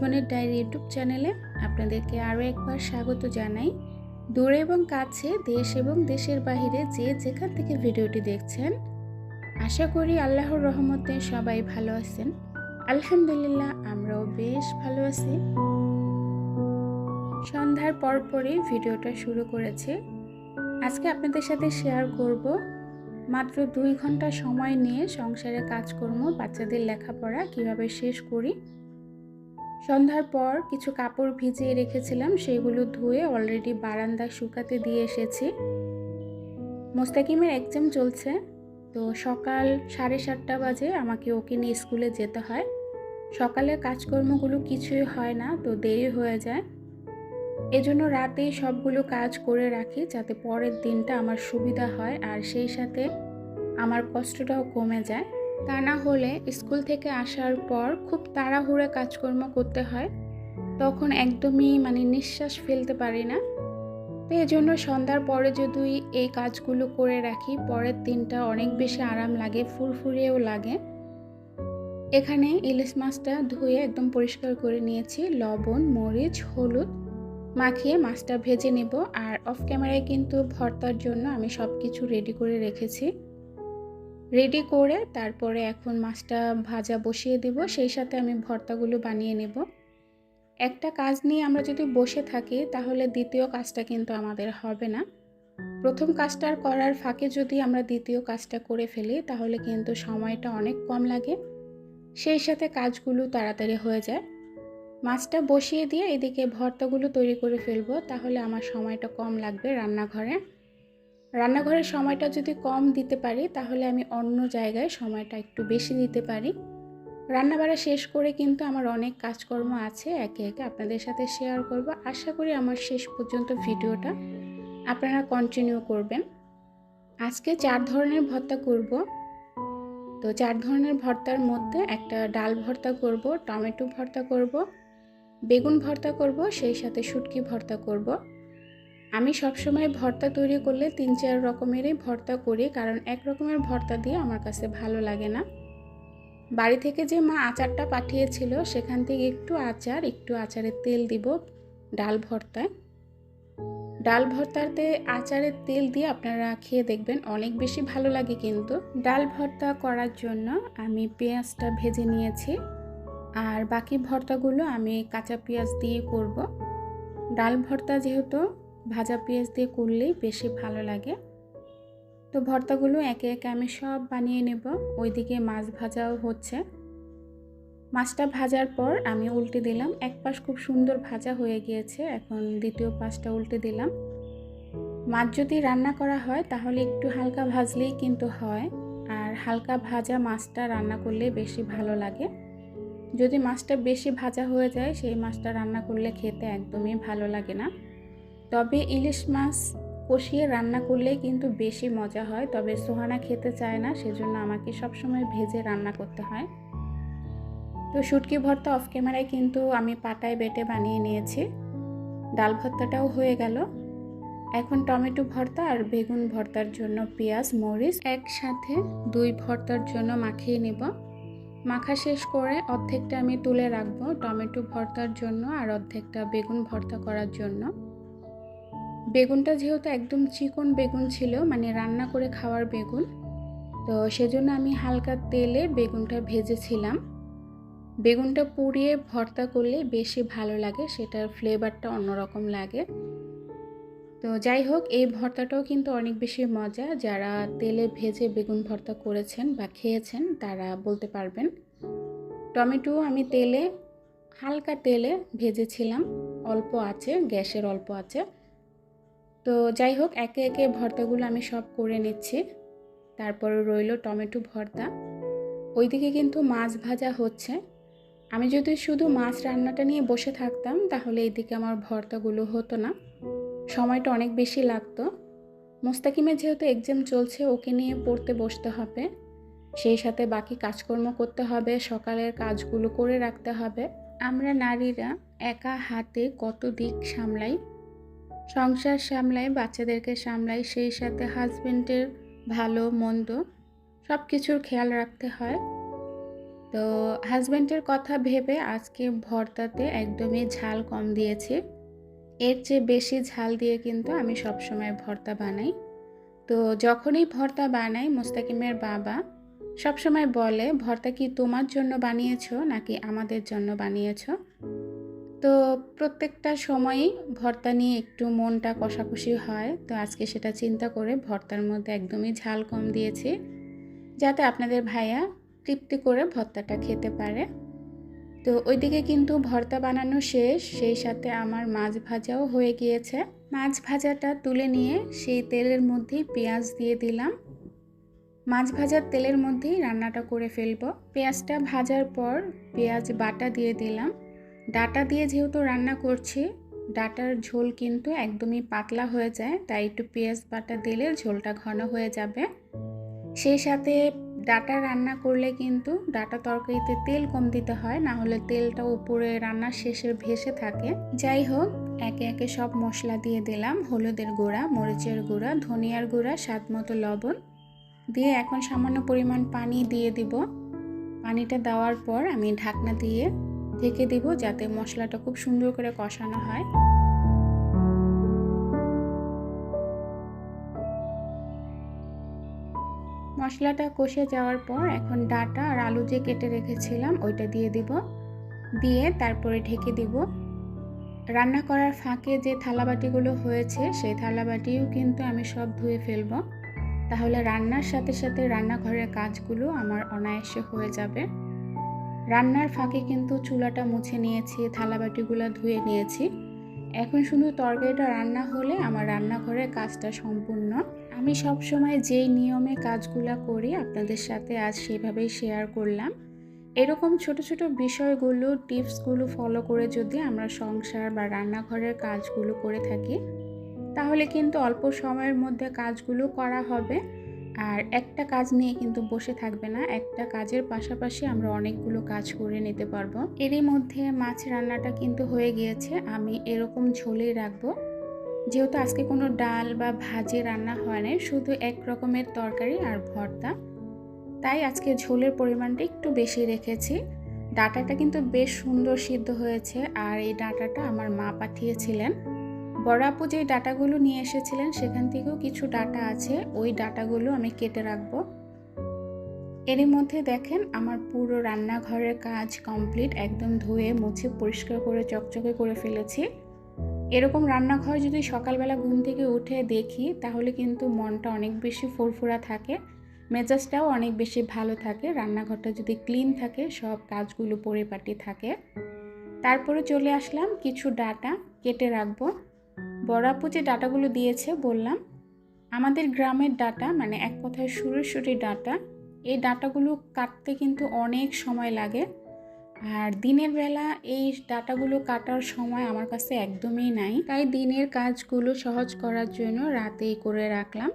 জীবনের diary YouTube চ্যানেলে আপনাদেরকে আরও একবার স্বাগত জানাই। দূরে এবং কাছে দেশ এবং দেশের বাইরে যে যেখান থেকে ভিডিওটি দেখছেন, আশা করি আল্লাহর রহমতে সবাই ভালো আছেন। আলহামদুলিল্লাহ, আমরাও বেশ ভালো আছি। সন্ধ্যার পরপরই ভিডিওটা শুরু করেছি। আজকে আপনাদের সাথে শেয়ার করব, মাত্র দুই ঘণ্টা সময় নিয়ে সংসারে কাজকর্ম, বাচ্চাদের লেখাপড়া কীভাবে শেষ করি সন্ধ্যার পর কিছু কাপড় ভিজিয়ে রেখেছিলাম, সেগুলো ধুয়ে অলরেডি বারান্দায় শুকাতে দিয়ে এসেছি। মোস্তাকিমের এক্সাম চলছে, তো সকাল সাড়ে সাতটা বাজে আমাকে ওকে নিয়ে স্কুলে যেতে হয়। সকালে কাজকর্মগুলো কিছুই হয় না, তো দেরি হয়ে যায়। এজন্য রাতেই সবগুলো কাজ করে রাখি, যাতে পরের দিনটা আমার সুবিধা হয়, আর সেই সাথে আমার কষ্টটাও কমে যায়। তা না হলে স্কুল থেকে আসার পর খুব তাড়াহুড়ে কাজকর্ম করতে হয়। তখন একদমই মানে নিঃশ্বাস ফেলতে পারি না। তো এই জন্য সন্ধ্যার পরে যদি এই কাজগুলো করে রাখি, পরের দিনটা অনেক বেশি আরাম লাগে ফুরফুরিয়েও লাগে। এখানে ইলিশ মাছটা ধুয়ে একদম পরিষ্কার করে নিয়েছি। লবণ, মরিচ, হলুদ মাখিয়ে মাছটা ভেজে নেব। আর অফ ক্যামেরায় কিন্তু ভর্তার জন্য আমি সব কিছু রেডি করে রেখেছি। রেডি করে তারপরে এখন মাছটা ভাজা বসিয়ে দেব। সেই সাথে আমি ভর্তাগুলো বানিয়ে নেব। একটা কাজ নিয়ে আমরা যদি বসে থাকি, তাহলে দ্বিতীয় কাজটা কিন্তু আমাদের হবে না। প্রথম কাজটার করার ফাঁকে যদি আমরা দ্বিতীয় কাজটা করে ফেলি, তাহলে কিন্তু সময়টা অনেক কম লাগে। সেই সাথে কাজগুলো তাড়াতাড়ি হয়ে যায়। মাছটা বসিয়ে দিয়ে এদিকে ভর্তাগুলো তৈরি করে ফেলব, তাহলে আমার সময়টা কম লাগবে রান্নাঘরে। রান্নাঘরের সময়টা যদি কম দিতে পারি, তাহলে আমি অন্য জায়গায় সময়টা একটু বেশি দিতে পারি। রান্নাবাড়া শেষ করে কিন্তু আমার অনেক কাজকর্ম আছে, একে একে আপনাদের সাথে শেয়ার করব। আশা করি আমার শেষ পর্যন্ত ভিডিওটা আপনারা কন্টিনিউ করবেন। আজকে চার ধরনের ভর্তা করব। তো চার ধরনের ভর্তার মধ্যে একটা ডাল ভর্তা করব, টমেটো ভর্তা করব, বেগুন ভর্তা করব, সেই সাথে শুটকি ভর্তা করব। আমি সবসময় ভর্তা তৈরি করলে তিন চার রকমেরই ভর্তা করি, কারণ এক রকমের ভর্তা দিয়ে আমার কাছে ভালো লাগে না। বাড়ি থেকে যে মা আচারটা পাঠিয়েছিল, সেখান থেকে একটু আচার, একটু আচারের তেল দিব ডাল ভর্তায়। ডাল ভর্তাতে আচারের তেল দিয়ে আপনারা খেয়ে দেখবেন, অনেক বেশি ভালো লাগে কিন্তু। ডাল ভর্তা করার জন্য আমি পেঁয়াজটা ভেজে নিয়েছি, আর বাকি ভর্তাগুলো আমি কাঁচা পেঁয়াজ দিয়ে করব। ডাল ভর্তা যেহেতু ভাজা পেঁয়াজ দিয়ে করলেই বেশি ভালো লাগে। তো ভর্তাগুলো একে একে আমি সব বানিয়ে নেব। ওইদিকে মাছ ভাজাও হচ্ছে। মাছটা ভাজার পর আমি উল্টে দিলাম। এক পাশ খুব সুন্দর ভাজা হয়ে গিয়েছে। এখন দ্বিতীয় পাশটা উল্টে দিলাম। মাছ যদি রান্না করা হয়, তাহলে একটু হালকা ভাজলেই কিন্তু হয়। আর হালকা ভাজা মাছটা রান্না করলে বেশি ভালো লাগে। যদি মাছটা বেশি ভাজা হয়ে যায়, সেই মাছটা রান্না করলে খেতে একদমই ভালো লাগে না। তবে ইলিশ মাছ কষিয়ে রান্না করলে কিন্তু বেশি মজা হয়, তবে সোহানা খেতে চায় না, সেজন্য আমাকে সবসময় ভেজে রান্না করতে হয়। তো শুটকি ভর্তা অফ ক্যামেরায় কিন্তু আমি পাটায় বেটে বানিয়ে নিয়েছি। ডাল ভর্তাটাও হয়ে গেল। এখন টমেটো ভর্তা আর বেগুন ভর্তার জন্য পেঁয়াজ, মরিচ একসাথে দুই ভর্তার জন্য মাখিয়ে নেব। মাখা শেষ করে অর্ধেকটা আমি তুলে রাখব টমেটো ভর্তার জন্য আর অর্ধেকটা বেগুন ভর্তা করার জন্য। বেগুনটা যেহেতু একদম চিকন বেগুন ছিল মানে রান্না করে খাওয়ার বেগুন, তো সেজন্য আমি হালকা তেলে বেগুনটা ভেজেছিলাম। বেগুনটা পুড়িয়ে ভর্তা করলে বেশি ভালো লাগে, সেটার ফ্লেভারটা অন্যরকম লাগে। তো যাই হোক, এই ভর্তাটাও কিন্তু অনেক বেশি মজা, যারা তেলে ভেজে বেগুন ভর্তা করেছেন বা খেয়েছেন, তারা বলতে পারবেন। টমেটো আমি তেলে, হালকা তেলে ভেজেছিলাম, অল্প আছে, গ্যাসের অল্প আছে। তো যাই হোক, একে একে ভর্তাগুলো আমি সব করে নিচ্ছি। তারপর রইল টমেটো ভর্তা। ওইদিকে কিন্তু মাছ ভাজা হচ্ছে। আমি যদি শুধু মাছ রান্নাটা নিয়ে বসে থাকতাম, তাহলে এইদিকে আমার ভর্তাগুলো হতো না। সময়টা অনেক বেশি লাগতো। মোস্তাকিমের যেহেতু এক্সাম চলছে, ওকে নিয়ে পড়তে বসতে হবে। সেই সাথে বাকি কাজকর্ম করতে হবে, সকালের কাজগুলো করে রাখতে হবে। আমরা নারীরা একা হাতে কত দিক সামলাই সংসার সামলাই বাচ্চাদেরকে সামলাই সেই সাথে হাজবেন্ডের ভালো, মন্দ সব কিছুর খেয়াল রাখতে হয়। তো হাজব্যান্ডের কথা ভেবে আজকে ভর্তাতে একদমই ঝাল কম দিয়েছি। এর চেয়ে বেশি ঝাল দিয়ে কিন্তু আমি সবসময় ভর্তা বানাই। তো যখনই ভর্তা বানাই, মোস্তাকিমের বাবা সবসময় বলে, ভর্তা কি তোমার জন্য বানিয়েছো নাকি আমাদের জন্য বানিয়েছো? তো প্রত্যেকটা সময়ই ভর্তা নিয়ে একটু মনটা কষাকষি হয়। তো আজকে সেটা চিন্তা করে ভর্তার মধ্যে একদমই ঝাল কম দিয়েছি, যাতে আপনাদের ভাইয়া তৃপ্তি করে ভর্তাটা খেতে পারে। তো ওইদিকে কিন্তু ভর্তা বানানো শেষ, সেই সাথে আমার মাছ ভাজাও হয়ে গিয়েছে। মাছ ভাজাটা তুলে নিয়ে সেই তেলের মধ্যেই পেঁয়াজ দিয়ে দিলাম। মাছ ভাজার তেলের মধ্যেই রান্নাটা করে ফেলব। পেঁয়াজটা ভাজার পর পেঁয়াজ বাটা দিয়ে দিলাম। ডাটা দিয়ে যেহেতু রান্না করছি, ডাটার ঝোল কিন্তু একদমই পাতলা হয়ে যায়, তাই একটু পেঁয়াজ বাটা দিলে ঝোলটা ঘন হয়ে যাবে। সেই সাথে ডাটা রান্না করলে কিন্তু ডাটা তরকারিতে তেল কম দিতে হয় না হলে তেলটা উপরে রান্নার শেষে ভেসে থাকে। যাই হোক, একে একে সব মশলা দিয়ে দিলাম, হলুদের গুঁড়া, মরিচের গুঁড়া, ধনিয়ার গুঁড়া, স্বাদ মতো লবণ। দিয়ে এখন সামান্য পরিমাণ পানি দিয়ে দিব। পানিটা দেওয়ার পর আমি ঢাকনা দিয়ে ঢেকে দিব যাতে মশলাটা খুব সুন্দর করে কষানো হয়। মশলাটা কষে যাওয়ার পর এখন ডাটা আর আলু যে কেটে রেখেছিলাম ওইটা দিয়ে দিব। দিয়ে তারপরে ঢেকে দিব। রান্না করার ফাঁকে যে থালাবাটিগুলো হয়েছে সেই থালাবাটিও কিন্তু আমি সব ধুয়ে ফেলব। তাহলে রান্নার সাথে সাথে রান্নাঘরের কাজগুলো আমার অনায়াসে হয়ে যাবে। রান্নার ফাঁকে কিন্তু চুলাটা মুছে নিয়েছি, থালাবাটিগুলো ধুয়ে নিয়েছি। এখন শুধু তরকারিটা রান্না হলে আমার রান্নাঘরের কাজটা সম্পূর্ণ। আমি সবসময় যেই নিয়মে কাজগুলো করি আপনাদের সাথে আজ সেভাবেই শেয়ার করলাম। এরকম ছোট ছোট বিষয়গুলো, টিপসগুলো ফলো করে যদি আমরা সংসার বা রান্নাঘরের কাজগুলো করে থাকি, তাহলে কিন্তু অল্প সময়ের মধ্যে কাজগুলো করা হবে। আর একটা কাজ নিয়ে কিন্তু বসে থাকবে না, একটা কাজের পাশাপাশি আমরা অনেকগুলো কাজ করে নিতে পারব। এরই মধ্যে মাছ রান্নাটা কিন্তু হয়ে গিয়েছে, আমি এরকম ঝোলেই রাখব। যেহেতু আজকে কোনো ডাল বা ভাজি রান্না হয় না শুধু এক রকমের তরকারি আর ভর্তা। তাই আজকে ঝোলের পরিমাণটা একটু বেশি রেখেছি। ডাটাটা কিন্তু বেশ সুন্দর সিদ্ধ হয়েছে, আর এই ডাটাটা আমার মা পাঠিয়েছিলেন। বড় আপু যে ডাটাগুলো নিয়ে এসেছিলেন, সেখান থেকেও কিছু ডাটা আছে। ওই ডাটাগুলো আমি কেটে রাখব। এরই মধ্যে দেখেন, আমার পুরো রান্নাঘরের কাজ কমপ্লিট। একদম ধুয়ে, মুছে, পরিষ্কার করে, চকচকে করে ফেলেছি। এরকম রান্নাঘর যদি সকালবেলা ঘুম থেকে উঠে দেখি, তাহলে কিন্তু মনটা অনেক বেশি ফুরফুরা থাকে। মেজাজটাও অনেক বেশি ভালো থাকে। রান্নাঘরটা যদি ক্লিন থাকে, সব কাজগুলো পরিপাটি থাকে। তারপরে চলে আসলাম, কিছু ডাটা কেটে রাখব। বড় আপু যে ডাটাগুলো দিয়েছে, বললাম, আমাদের গ্রামের ডাটা মানে এক কথায় সুরেশ্বরী ডাটা, এই ডাটাগুলো কাটতে কিন্তু অনেক সময় লাগে। আর দিনের বেলা এই ডাটাগুলো কাটার সময় আমার কাছে একদমই নাই। তাই দিনের কাজগুলো সহজ করার জন্য রাতেই করে রাখলাম।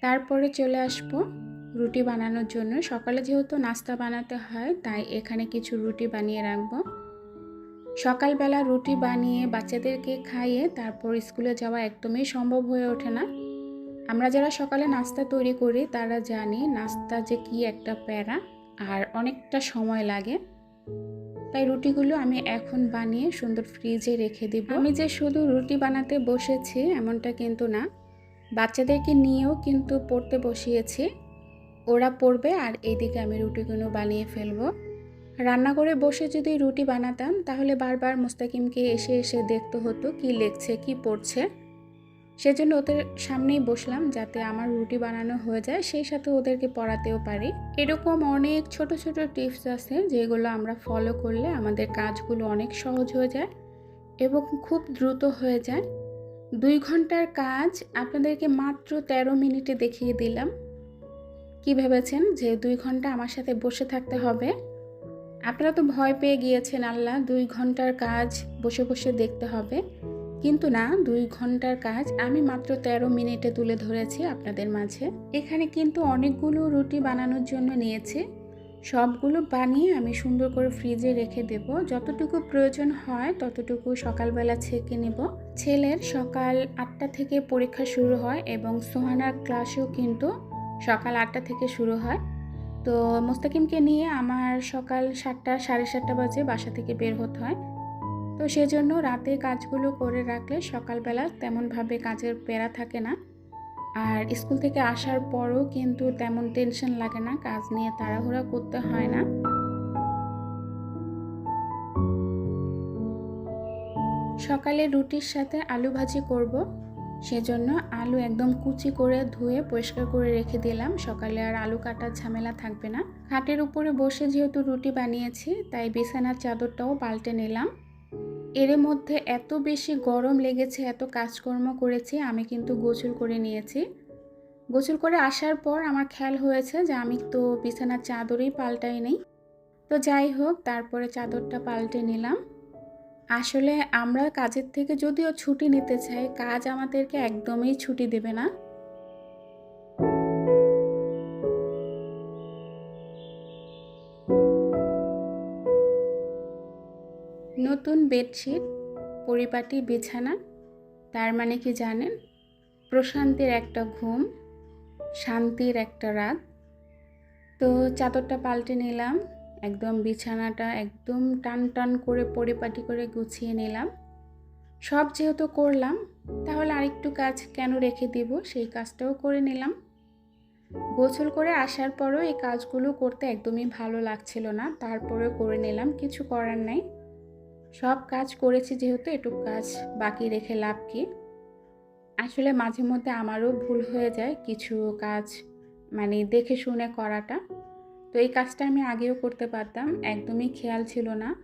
তারপরে চলে আসব রুটি বানানোর জন্য। সকালে যেহেতু নাস্তা বানাতে হয়, তাই এখানে কিছু রুটি বানিয়ে রাখব। সকালবেলা রুটি বানিয়ে বাচ্চাদেরকে খাইয়ে তারপর স্কুলে যাওয়া একদমই সম্ভব হয়ে ওঠে না। আমরা যারা সকালে নাস্তা তৈরি করি, তারা জানি নাস্তা যে কি একটা প্যারা আর অনেকটা সময় লাগে। তাই রুটিগুলো আমি এখন বানিয়ে সুন্দর ফ্রিজে রেখে দিব। আমি যে শুধু রুটি বানাতে বসেছি এমনটা কিন্তু না। বাচ্চাদেরকে নিয়েও কিন্তু পড়তে বসিয়েছি। ওরা পড়বে আর এইদিকে আমি রুটিগুলো বানিয়ে ফেলব। রান্না করে বসে যদি রুটি বানাতাম, তাহলে বারবার মুস্তাকিমকে এসে এসে দেখতে হতো কি লেখছে, কি পড়ছে। সেজন্য ওদের সামনেই বসলাম যাতে আমার রুটি বানানো হয়ে যায়, সেই সাথে ওদেরকে পড়াতেও পারি। এরকম অনেক ছোট ছোট টিপস আছে যেগুলো আমরা ফলো করলে আমাদের কাজগুলো অনেক সহজ হয়ে যায় এবং খুব দ্রুত হয়ে যায়। দুই ঘণ্টার কাজ আপনাদেরকে মাত্র ১৩ মিনিটে দেখিয়ে দিলাম। কি ভেবেছেন যে দুই ঘণ্টা আমার সাথে বসে থাকতে হবে? আপনারা তো ভয় পেয়ে গিয়েছেন আল্লাহ, দুই ঘণ্টার কাজ বসে বসে দেখতে হবে। কিন্তু না, দুই ঘণ্টার কাজ আমি মাত্র ১৩ মিনিটে তুলে ধরেছি আপনাদের মাঝে। এখানে কিন্তু অনেকগুলো রুটি বানানোর জন্য নিয়েছি। সবগুলো বানিয়ে আমি সুন্দর করে ফ্রিজে রেখে দেব। যতটুকু প্রয়োজন হয় ততটুকু সকালবেলা ছেঁকে নেব। ছেলের সকাল আটটা থেকে পরীক্ষা শুরু হয় এবং সোহানার ক্লাসও কিন্তু সকাল আটটা থেকে শুরু হয়। তো মোস্তাকিমকে নিয়ে আমার সকাল সাতটা, সাড়ে সাতটা বাজে বাসা থেকে বের হতে হয়। তো সেজন্য রাতে কাজগুলো করে রাখলে সকালবেলা তেমনভাবে কাজের পেরা থাকে না। আর স্কুল থেকে আসার পরও কিন্তু তেমন টেনশন লাগে না, কাজ নিয়ে তাড়াহুড়া করতে হয় না। সকালে রুটির সাথে আলু ভাজি করব। সেজন্য আলু একদম কুচি করে ধুয়ে পরিষ্কার করে রেখে দিলাম। সকালে আর আলু কাটার ঝামেলা থাকবে না। খাটের উপরে বসে যেহেতু রুটি বানিয়েছি, তাই বিছানার চাদরটাও পাল্টে নিলাম। এর মধ্যে এত বেশি গরম লেগেছে, এত কাজকর্ম করেছি, আমি কিন্তু গোসল করে নিয়েছি। গোসল করে আসার পর আমার খেয়াল হয়েছে যে আমি তো বিছানার চাদরই পাল্টাই নেই। তো যাই হোক, তারপরে চাদরটা পাল্টে নিলাম। আসলে আমরা কাজের থেকে যদিও ছুটি নিতে চাই, কাজ আমাদেরকে একদমই ছুটি দেবে না। নতুন বেডশিট, পরিপাটি বিছানা, তার মানে কি জানেন? প্রশান্তির একটা ঘুম, শান্তির একটা রাত। তো চাদরটা পাল্টে নিলাম। একদম বিছানাটা একদম টান টান করে পরিপাটি করে গুছিয়ে নিলাম। সব যেহেতু করলাম, তাহলে আরেকটু কাজ কেন রেখে দিব সেই কাজটাও করে নিলাম। গোসল করে আসার পরও এই কাজগুলো করতে একদমই ভালো লাগছিল না তারপরেও করে নিলাম, কিছু করার নাই। সব কাজ করেছি যেহেতু, এটুকু কাজ বাকি রেখে লাভ কি? আসলে মাঝে মধ্যে আমারও ভুল হয়ে যায় কিছু কাজ মানে দেখে শুনে করাটা। তো এই কাজটা আমি আগেও করতে পারতাম, একদমই খেয়াল ছিল না।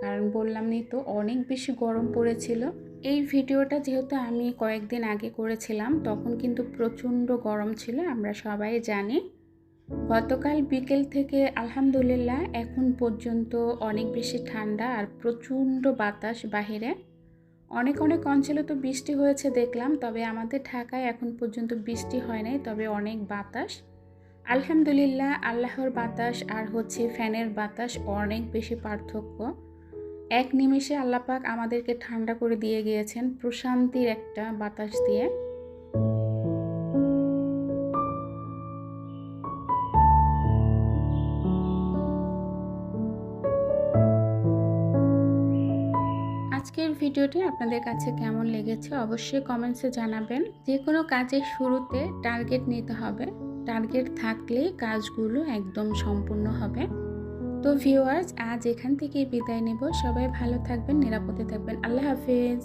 কারণ বললাম নি তো, অনেক বেশি গরম পড়েছিল। এই ভিডিওটা যেহেতু আমি কয়েকদিন আগে করেছিলাম, তখন কিন্তু প্রচণ্ড গরম ছিল, আমরা সবাই জানি। গতকাল বিকেল থেকে আলহামদুলিল্লাহ এখন পর্যন্ত অনেক বেশি ঠান্ডা আর প্রচণ্ড বাতাস বাহিরে। অনেক অনেক অঞ্চলে তো বৃষ্টি হয়েছে দেখলাম, তবে আমাদের ঢাকায় এখন পর্যন্ত বৃষ্টি হয় নাই, তবে অনেক বাতাস। আলহামদুলিল্লাহ, আল্লাহর বাতাস আর হচ্ছে ফ্যানের বাতাস অনেক বেশি পার্থক্য। এক নিমেষে আল্লাপাক আমাদেরকে ঠান্ডা করে দিয়ে গিয়েছেন প্রশান্তির একটা বাতাস দিয়ে। আজকের ভিডিওটি আপনাদের কাছে কেমন লেগেছে অবশ্যই কমেন্টসে জানাবেন। যে কোনো কাজের শুরুতে টার্গেট নিতে হবে। টার্গেট থাকলে কাজগুলো একদম সম্পূর্ণ হবে। তো ভিউয়ার্স, আজ এখান থেকে বিদায় নেব। সবাই ভালো থাকবেন, নিরাপদে থাকবেন। আল্লাহ হাফিজ।